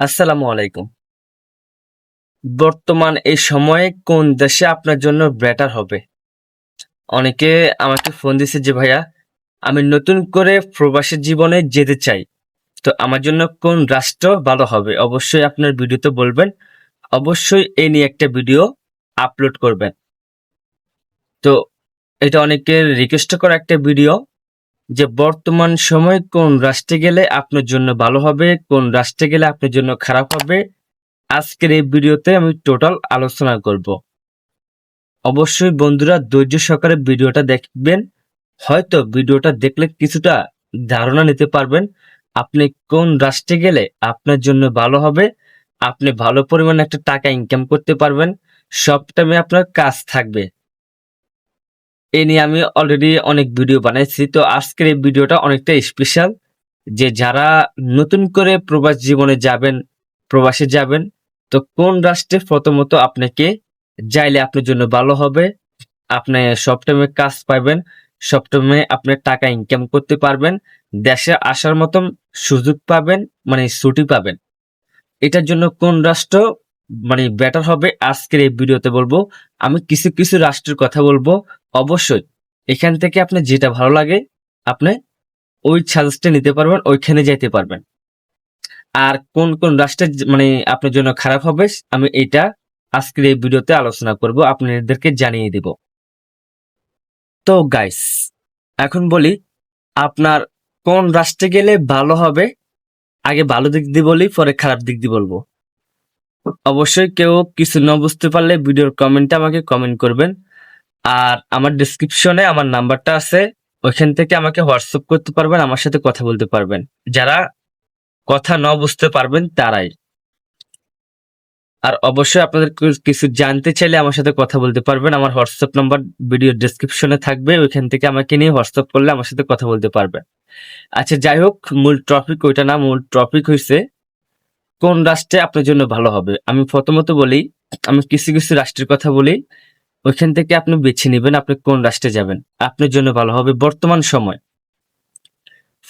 আসসালামু আলাইকুম। বর্তমান এই সময়ে কোন দেশে আপনার জন্য বেটার হবে? অনেকে আমাকে ফোন দিছে যে, ভাইয়া, আমি নতুন করে প্রবাসী জীবনে যেতে চাই। তো আমার জন্য কোন রাষ্ট্র ভালো হবে? অবশ্যই আপনার ভিডিওতে বলবেন। অবশ্যই এই নিয়ে একটা ভিডিও আপলোড করবেন। তো এটা অনেকের রিকোয়েস্ট করা একটা ভিডিও। যে বর্তমান সময় কোন রাষ্ট্রে গেলে আপনার জন্য ভালো হবে, কোন রাষ্ট্রে গেলে আপনার জন্য খারাপ হবে, আজকের এই ভিডিওতে আমি টোটাল আলোচনা করব। অবশ্যই বন্ধুরা ধৈর্য সহকারে ভিডিওটা দেখবেন, হয়তো ভিডিওটা দেখলে কিছুটা ধারণা নিতে পারবেন, আপনি কোন রাষ্ট্রে গেলে আপনার জন্য ভালো হবে, আপনি ভালো পরিমাণে একটা টাকা ইনকাম করতে পারবেন সব টাইমে আপনার কাজ থাকবে। এ নিয়ে আমি অলরেডি অনেক ভিডিও বানাইছি। তো আজকের এই ভিডিওটা অনেকটা স্পেশাল যে যারা নতুন করে প্রবাস জীবনে যাবেন, প্রবাসে যাবেন, তো কোন রাষ্ট্রে প্রথমত আপনাকে যাইলে আপনার জন্য ভালো হবে? আপনি সব টাইমে কাজ পাবেন সব টাইমে আপনার টাকা ইনকাম করতে পারবেন, দেশে আসার মতন সুযোগ পাবেন মানে ছুটি পাবেন। এটার জন্য কোন রাষ্ট্র মানে বেটার হবে আজকের এই ভিডিওতে বলব। আমি কিছু কিছু রাষ্ট্রের কথা বলব। অবশ্যই এখান থেকে আপনার যেটা ভালো লাগে, আপনি ওই সাজেস্টে নিতে পারবেন, ওইখানে যাইতে পারবেন। আর কোন কোন রাষ্ট্রের মানে আপনার জন্য খারাপ হবে, আমি এটা আজকের এই ভিডিওতে আলোচনা করব, আপনাদেরকে জানিয়ে দিব। তো গাইস এখন বলি, আপনার কোন রাষ্ট্রে গেলে ভালো হবে? আগে ভালো দিক দিয়ে বলি, পরে খারাপ দিক দিয়ে বলব। অবশ্যই কেউ কিছু না বুঝতে পারলে ভিডিওর কমেন্টে আমাকে কমেন্ট করবেন। আর আমার ডিসক্রিপশনে আমার নাম্বারটা আছে, ওইখান থেকে আমাকে হোয়াটসঅ্যাপ করতে পারবেন, আমার সাথে কথা বলতে পারবেন। যারা কথা না বুঝতে পারবেন, তারাই। আর অবশ্যই আপনাদের কিছু জানতে চাইলে আমার সাথে কথা বলতে পারবেন, আমার হোয়াটসঅ্যাপ নাম্বার ভিডিও ডেসক্রিপশনে থাকবে, ওইখান থেকে আমাকে নিয়ে হোয়াটসঅ্যাপ করলে আমার সাথে কথা বলতে পারবেন। আচ্ছা যাই হোক, মূল টপিক ওইটা না, মূল টপিক হয়েছে কোন রাষ্ট্রে আপনার জন্য ভালো হবে? আমি প্রথমত বলি, আমি কিছু কিছু রাষ্ট্রের কথা বলি। ওইখান থেকে আপনি বেছে নেবেন আপনি কোন রাষ্ট্রে যাবেন। আপনার জন্য ভালো হবে বর্তমান সময়।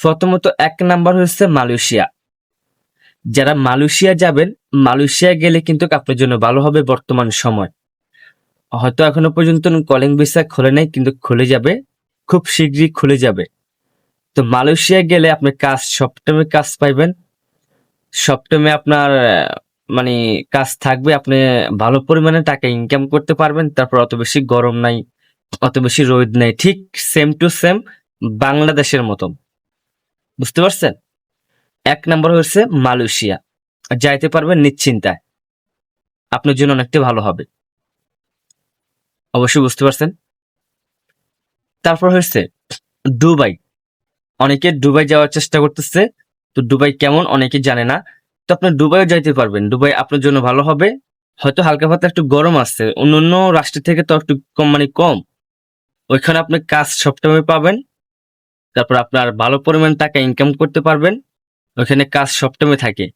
প্রথমত এক নাম্বার হচ্ছে মালয়েশিয়া। যারা মালয়েশিয়া যাবেন, মালয়েশিয়া গেলে কিন্তু আপনার জন্য ভালো হবে বর্তমান সময়। হয়তো এখনও পর্যন্ত কলিং ভিসা খুলে নাই, কিন্তু খুলে যাবে। খুব শীঘ্রই খুলে যাবে। তো মালয়েশিয়া গেলে আপনি কাজ সবটাইমে কাজ পাইবেন। সবটাইমে আপনার মানে কাজ থাকবে, আপনি ভালো পরিমাণে টাকা ইনকাম করতে পারবেন, তারপর অত বেশি গরম নাই, অত বেশি রোদ নাই, ঠিক সেম টু সেম বাংলাদেশের মতন। বুঝতে পারছেন? এক নম্বর হচ্ছে মালয়েশিয়া। যাইতে পারবেন নিশ্চিন্তায়। আপনার জন্য অনেকটা ভালো হবে। অবশ্যই বুঝতে পারছেন? তারপর হচ্ছে দুবাই। অনেকে দুবাই যাওয়ার চেষ্টা করতেছে তো দুবাই কেমন অনেকে জানে না। তো আপনি দুবাইও যাইতে পারবেন। দুবাই আপনার জন্য ভালো হবে। হয়তো হালকা পাতলা একটু গরম আসছে অন্য অন্য রাষ্ট্র থেকে তো একটু কম মানে কম। ওইখানে আপনি কাজ সবসময় পাবেন। তারপর আপনার ভালো পরিমাণ টাকা ইনকাম করতে পারবেন। ওইখানে কাজ সবসময় থাকে।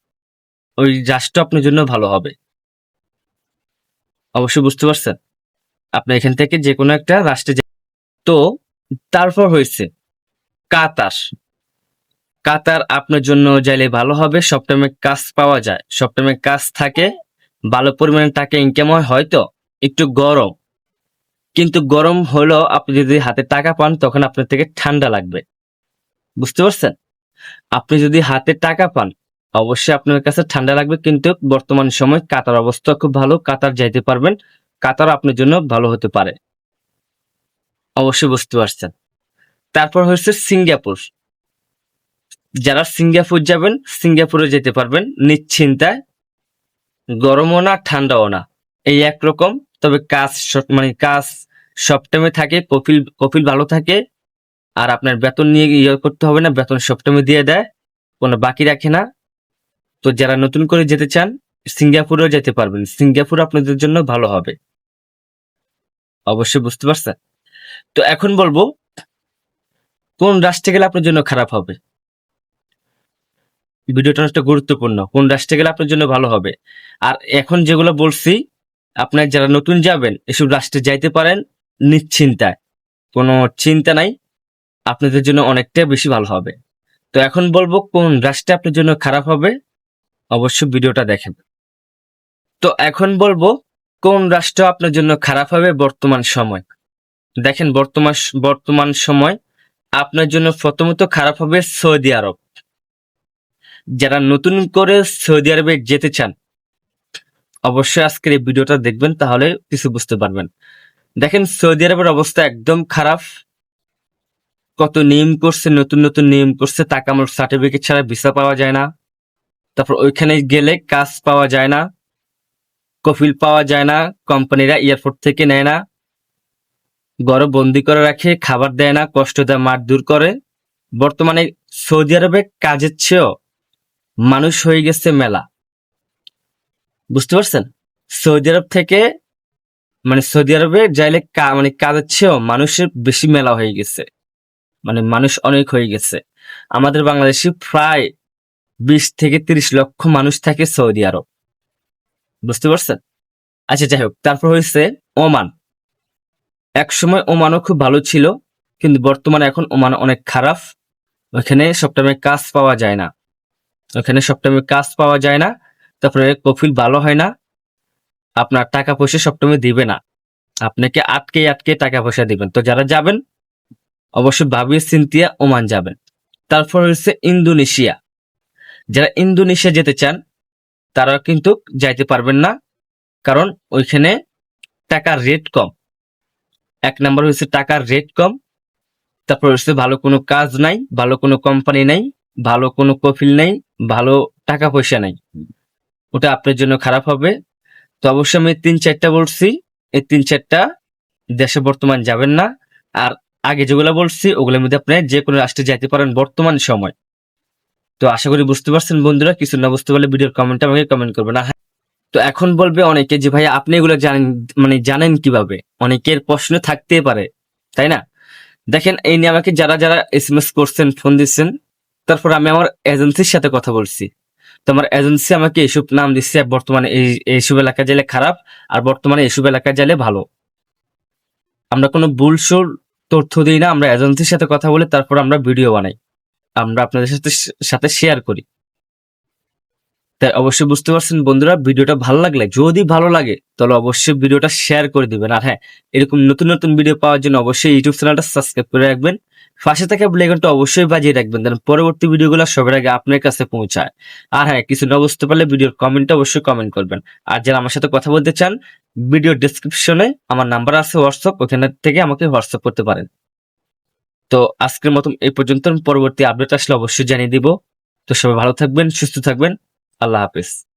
ওই রাষ্ট্র আপনার জন্য ভালো হবে। অবশ্যই বুঝতে পারছেন? আপনি এখান থেকে যে কোনো একটা রাষ্ট্রে তো তারপর হয়েছে কাতার। কাতার আপনার জন্য যাইলে ভালো হবে সবটাইমে কাজ পাওয়া যায়। সবটাইমে কাজ থাকে, ভালো পরিমাণে টাকা ইনকাম হয়, হয়তো একটু গরম। কিন্তু গরম হলেও আপনি যদি হাতে টাকা পান, তখন আপনার থেকে ঠান্ডা লাগবে। বুঝতে পারছেন? আপনি যদি হাতে টাকা পান, অবশ্যই আপনার কাছে ঠান্ডা লাগবে, কিন্তু বর্তমান সময় কাতার অবস্থা খুব ভালো, কাতার যাইতে পারবেন, কাতার আপনার জন্য ভালো হতে পারে। অবশ্যই বুঝতে পারছেন। তারপর হচ্ছে সিঙ্গাপুর। যারা সিঙ্গাপুর যাবেন, সিঙ্গাপুরে যেতে পারবেন। নিশ্চিন্তায় গরমও না, ঠান্ডাও না। এই একরকম তবে কাজ মানে কাজ সব টাইমে থাকে কপিল কপিল ভালো থাকে, আর আপনার বেতন নিয়ে ইয়ে করতে হবে না, বেতন সব টাইমে দিয়ে দেয়, কোনো বাকি রাখে না। তো যারা নতুন করে যেতে চান, সিঙ্গাপুরেও যেতে পারবেন। সিঙ্গাপুর আপনাদের জন্য ভালো হবে। অবশ্যই বুঝতে পারছেন? তো এখন বলব, কোন রাষ্ট্রে গেলে আপনার জন্য খারাপ হবে? ভিডিওটা অনেকটা গুরুত্বপূর্ণ। কোন রাষ্ট্রে গেলে আপনার জন্য ভালো হবে। আর এখন যেগুলো বলছি, আপনার যারা নতুন যাবেন, এসব রাষ্ট্রে যাইতে পারেন নিশ্চিন্তায়। কোনো চিন্তা নাই, আপনাদের জন্য অনেকটা বেশি ভালো হবে। তো এখন বলব কোন রাষ্ট্রে আপনার জন্য খারাপ হবে, অবশ্যই ভিডিওটা দেখেন। তো এখন বলব কোন রাষ্ট্র আপনার জন্য খারাপ হবে বর্তমান সময়। দেখেন বর্তমান বর্তমান সময় আপনার জন্য প্রথমত খারাপ হবে সৌদি আরব। যারা নতুন করে সৌদি আরবে যেতে চান, অবশ্যই আজকের এই ভিডিওটা দেখবেন, তাহলে কিছু বুঝতে পারবেন। দেখেন, সৌদি আরবের অবস্থা একদম খারাপ। কত নিয়ম করছে, নতুন নতুন নিয়ম করছে টাকা আমার সার্টিফিকেট ছাড়া ভিসা পাওয়া যায় না। তারপর ওইখানে গেলে কাজ পাওয়া যায় না, কফিল পাওয়া যায় না, কোম্পানিরা এয়ারপোর্ট থেকে নেয় না গড়ে বন্দি করে রাখে, খাবার দেয় না, কষ্ট দেয় দূর করে। বর্তমানে সৌদি আরবে কাজের চেয়েও মানুষ হয়ে গেছে মেলা। বুঝতে পারছেন? সৌদি আরব থেকে মানে সৌদি আরবে যাইলে মানে কাজের চেয়েও মানুষের বেশি মেলা হয়ে গেছে। মানে মানুষ অনেক হয়ে গেছে। আমাদের বাংলাদেশে প্রায় বিশ থেকে তিরিশ লক্ষ মানুষ থাকে সৌদি আরব। বুঝতে পারছেন? আচ্ছা যাই হোক, তারপর হয়েছে ওমান। একসময় ওমানও খুব ভালো ছিল, কিন্তু বর্তমানে এখন ওমান অনেক খারাপ। ওখানে সবটাইমে কাজ পাওয়া যায় না। ওখানে সবটাইমে কাজ পাওয়া যায় না, তারপরে কফিল ভালো হয় না। আপনার টাকা পয়সা সবটাইমে দিবে না। আপনাকে আটকে আটকে টাকা পয়সা দিবেন। তো যারা যাবেন, অবশ্যই ভাবিয়ে চিন্তিয়া ওমান যাবেন। তারপর হচ্ছে ইন্দোনেশিয়া। যারা ইন্দোনেশিয়া যেতে চান তারা কিন্তু যাইতে পারবেন না, কারণ ওইখানে টাকার রেট কম। এক নম্বর হচ্ছে টাকার রেট কম। তারপর হচ্ছে ভালো কোনো কাজ নাই, ভালো কোনো কোম্পানি নাই। ভালো কোনো কফিল নেই ভালো টাকা পয়সা নেই। ওটা আপনার জন্য খারাপ হবে। তো অবশ্যই আমি তিন চারটা বলছি। এই তিন চারটা দেশে বর্তমান যাবেন না। আর আগে যেগুলো বলছি ওগুলোর মধ্যে আপনি যে কোনো রাষ্ট্রে যাইতে পারেন বর্তমান সময়। তো আশা করি বুঝতে পারছেন বন্ধুরা কিছু না বুঝতে পারলে ভিডিওর কমেন্টে আমাকে কমেন্ট করবেন। না হ্যাঁ, তো এখন বলবে অনেকে যে ভাই আপনি এগুলো জানেন মানে জানেন কীভাবে? অনেকের প্রশ্ন থাকতেই পারে তাই না? দেখেন এই নিয়ে আমাকে যারা যারা এস এম এস করছেন ফোন দিচ্ছেন তারপর আমি আমার এজেন্সির সাথে কথা বলছি। তো আমার এজেন্সি আমাকে এইসব নাম দিচ্ছে বর্তমানে এই এইসব এলাকায় গেলে খারাপ, আর বর্তমানে এইসব এলাকায় গেলে ভালো। আমরা কোনো বুলসুর তথ্য দিই না, আমরা এজেন্সির সাথে কথা বলে, তারপর আমরা ভিডিও বানাই। আমরা আপনাদের সাথে সাথে শেয়ার করি। তাই অবশ্যই বুঝতে পারছেন বন্ধুরা, ভিডিওটা ভালো লাগলে, যদি ভালো লাগে, তাহলে অবশ্যই ভিডিওটা শেয়ার করে দিবেন। আর হ্যাঁ এরকম নতুন নতুন ভিডিও পাওয়ার জন্য অবশ্যই ইউটিউব চ্যানেলটা সাবস্ক্রাইব করে রাখবেন। পাশে থাকা বেলাইকনটা অবশ্যই বাজিয়ে রাখবেন, যেন পরবর্তী ভিডিওগুলো সবার আগে আপনার কাছে পৌঁছায়। আর হ্যাঁ কিছু না বুঝতে পারলে ভিডিওর কমেন্টে অবশ্যই কমেন্ট করবেন। আর যারা আমার সাথে কথা বলতে চান ভিডিও ডেসক্রিপশনে আমার নাম্বার আছে হোয়াটসঅ্যাপ ওখানে থেকে আমাকে হোয়াটসঅ্যাপ করতে পারেন। তো আজকের মতন এই পর্যন্ত, পরবর্তী আপডেট আসলে অবশ্যই জানিয়ে দিব। তো সবাই ভালো থাকবেন, সুস্থ থাকবেন। Alápes